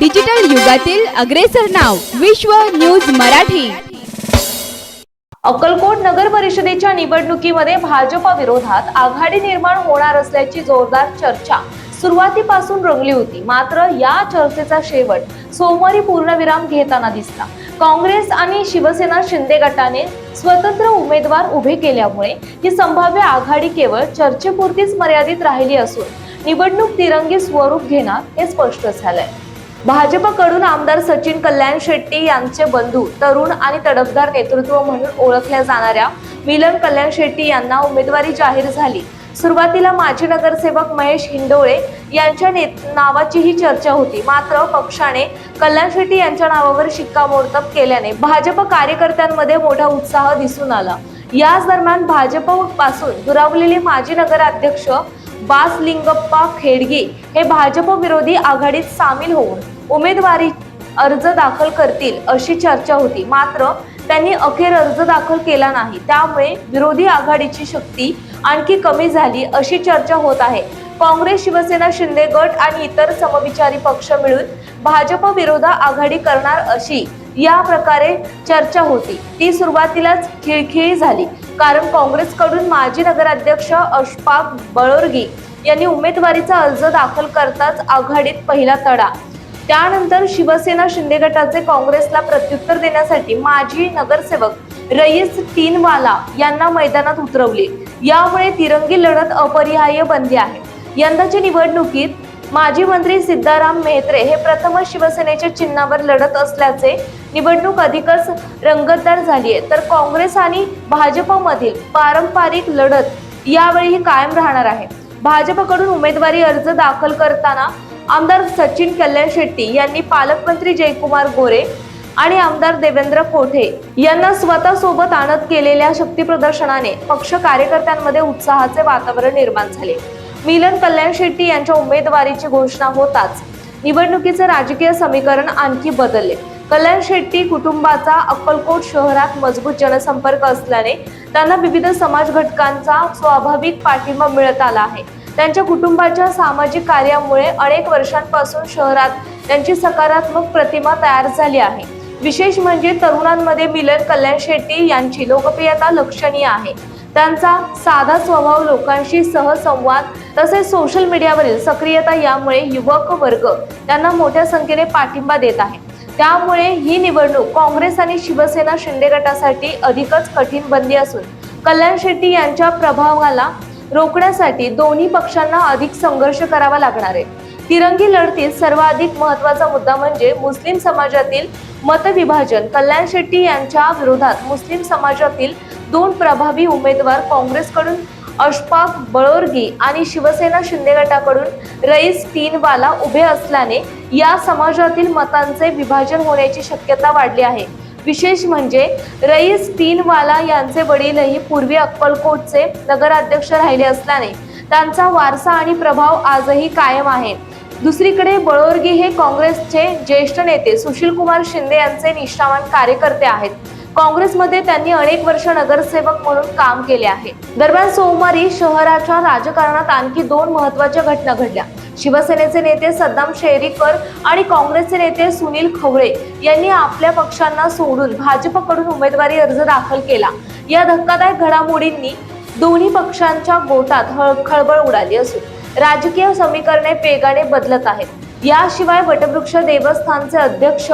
Digital युगातील अग्रेसर नाव विश्व न्यूज मराठी. अक्कलकोट नगर परिषदेच्या निवडणुकीमध्ये भाजपा विरोधात आघाडी निर्माण होणार असल्याची जोरदार चर्चा. सुरुवातीपासून रंगली होती मात्र या चर्चेचा शेवट सोमवारी पूर्णविराम घेताना दिसला. काँग्रेस आणि शिवसेना शिंदे गटाने स्वतंत्र उमेदवार उभे केल्यामुळे ही संभाव्य आघाडी केवळ चर्चेपुरतीच मर्यादित राहिली असून निवडणूक तिरंगी स्वरूप घेणार हे स्पष्ट झालंय. भाजपकडून आमदार सचिन कल्याण शेट्टी यांचे बंधू तरुण आणि तडफदार नेतृत्व म्हणून ओळखल्या जाणाऱ्या मिलन कल्याण शेट्टी यांना उमेदवारी जाहीर झाली. सुरुवातीला माजी नगरसेवक महेश हिंडोळे यांच्या ने- नावाचीही चर्चा होती. मात्र पक्षाने कल्याण शेट्टी यांच्या नावावर शिक्कामोर्तब केल्याने भाजप कार्यकर्त्यांमध्ये मोठा उत्साह दिसून आला. याच दरम्यान भाजपपासून दुरावलेले माजी नगराध्यक्ष बास लिंगप्पा खेडगे हे भाजप विरोधी आघाडीत सामील होऊन उमेदवारी अर्ज दाखल करतील अशी चर्चा होती. मात्र त्यांनी अखेर अर्ज दाखल केला नाही. त्यामुळे विरोधी आघाडीची शक्ती आणखी कमी झाली अशी चर्चा होत आहे. काँग्रेस शिवसेना शिंदे गट आणि इतर समविचारी पक्ष मिळून भाजप विरोधा आघाडी करणार अशी या प्रकारे चर्चा होती. ती सुरुवातीलाच खिळखिळी झाली. कारण काँग्रेसकडून माजी नगराध्यक्ष अशफाक बळोरगी यांनी उमेदवारीचा अर्ज दाखल करताच आघाडीत पहिला तडा. त्यानंतर शिवसेना शिंदे गटाचे काँग्रेसला प्रत्युत्तर देण्यासाठी माजी नगरसेवक रईस टीनवाला यांना मैदानात उतरवले. यामुळे तिरंगी लढत अपरिहार्य बनली आहे. यंदाच्या निवडणुकीत माजी मंत्री सिद्धाराम मेहत्रे हे प्रथमच शिवसेनेच्या चिन्हावर लढत असल्याचे निवडणूक अधिकच रंगतदार झाली आहे तर काँग्रेस आणि भाजपमधील पारंपरिक लढत यावेळीही कायम राहणार आहे. भाजपकडून उमेदवारी अर्ज दाखल करताना आमदार सचिन कल्याण शेट्टी यांनी पालकमंत्री जयकुमार गोरे आणि आमदार देवेंद्र कोठे यांना स्वतः सोबत आणत केलेल्या शक्ती प्रदर्शनाने पक्ष कार्यकर्त्यांमध्ये उत्साहाचे वातावरण निर्माण झाले. मिलन कल्याण शेट्टी यांच्या उमेदवारीची घोषणा होताच निवडणुकीचे राजकीय समीकरण आणखी बदलले. कल्याण शेट्टी कुटुंबाचा अक्कलकोट शहरात मजबूत जनसंपर्क असल्याने त्यांना विविध समाज घटकांचा स्वाभाविक पाठिंबा मिळत आला आहे. त्यांच्या कुटुंबाच्या सामाजिक कार्यामुळे अनेक वर्षांपासून शहरात त्यांची सकारात्मक प्रतिमा तयार झाली आहे. विशेष म्हणजे तरुणांमध्ये मिलन कल्याण शेट्टी यांची लोकप्रियता लक्षणीय आहे. त्यांचा साधा स्वभाव लोकांशी सहसंवाद तसेच सोशल मीडियावरील सक्रियता यामुळे युवक वर्ग त्यांना मोठ्या संख्येने पाठिंबा देत आहे. त्यामुळे ही निवडणूक काँग्रेस आणि शिवसेना शिंदे गटासाठी अधिकच कठीण बनली असून कल्याण शेट्टी यांच्या प्रभावाला रोखण्यासाठी दोन्ही पक्षांना अधिक संघर्ष करावा लागणार आहे. तिरंगी लढतीत सर्वाधिक महत्त्वाचा मुद्दा म्हणजे मुस्लिम समाजातील मतविभाजन. कल्याण शेट्टी यांच्या विरोधात मुस्लिम समाजातील दोन प्रभावी उमेदवार काँग्रेसकडून अशफाक बळोरगी आणि शिवसेना शिंदे गटाकडून रईस तीनवाला उभे असल्याने या समाजातील मतांचे विभाजन होण्याची शक्यता वाढली आहे. विशेष म्हणजे रईस तीनवाला यांचे वडीलही पूर्वी अक्कलकोटचे नगराध्यक्ष राहिले असल्याने त्यांचा वारसा आणि प्रभाव आजही कायम आहे. दुसरीकडे बळोरगी हे काँग्रेसचे ज्येष्ठ नेते सुशीलकुमार शिंदे यांचे निष्ठावान कार्यकर्ते आहेत. काँग्रेसमध्ये त्यांनी अनेक वर्ष नगरसेवक म्हणून काम केले आहे. दरम्यान सोमवारी शहराच्या राजकारणात आणखी दोन महत्त्वाच्या घटना घडल्या. शिवसेनेचे नेते सद्दाम शेरीकर आणि काँग्रेसचे नेते सुनील खवळे यांनी आपल्या पक्षांना सोडून भाजपकडून उमेदवारी अर्ज दाखल केला. या धक्कादायक घडामोडींनी दोन्ही पक्षांच्या गोटात हळ- खळबळ उडाली असून राजकीय समीकरणे वेगाने बदलत आहेत. याशिवाय वटवृक्ष देवस्थानचे अध्यक्ष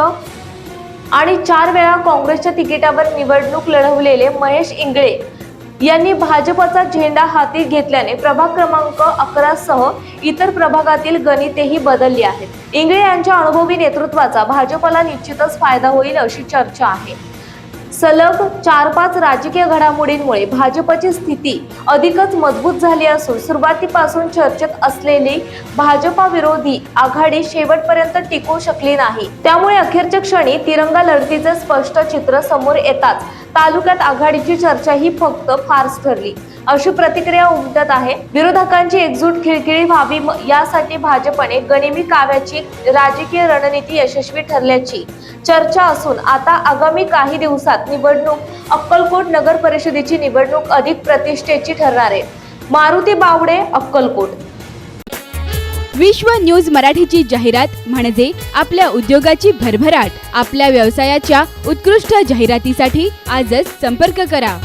आणि चार वेळा काँग्रेसच्या तिकिटावर निवडणूक लढवलेले महेश इंगळे यांनी भाजपचा झेंडा हाती घेतल्याने प्रभाग क्रमांक अकरा सह इतर प्रभागातील गणितेही बदलली आहेत. इंगळे यांच्या अनुभवी नेतृत्वाचा भाजपला निश्चितच फायदा होईल अशी चर्चा आहे. सलग चार पाच राजकीय घडामोडींमुळे भाजपची स्थिती अधिकच मजबूत झाली असून सुरुवातीपासून चर्चेत असलेली भाजपा विरोधी आघाडी शेवटपर्यंत टिकू शकली नाही. त्यामुळे अखेरच्या क्षणी तिरंगा लढतीचे स्पष्ट चित्र समोर येताच तालुक्यात आघाडीची चर्चा ही फक्त फार्स ठरली. अशी प्रतिक्रिया उमटत आहे. विरोधकांची एकजूट खिळखिळी व्हावी यासाठी भाजपने गनिमी काव्याची राजकीय रणनीती यशस्वी ठरल्याची चर्चा असून आता आगामी काही दिवसात निवडणूक अक्कलकोट नगर परिषदेची निवडणूक अधिक प्रतिष्ठेची ठरणार आहे. मारुती बावडे अक्कलकोट. विश्व न्यूज मराठीची जाहिरात म्हणजे आपल्या उद्योगाची भरभराट. आपल्या व्यवसायाच्या उत्कृष्ट जाहिरातीसाठी आजच संपर्क करा.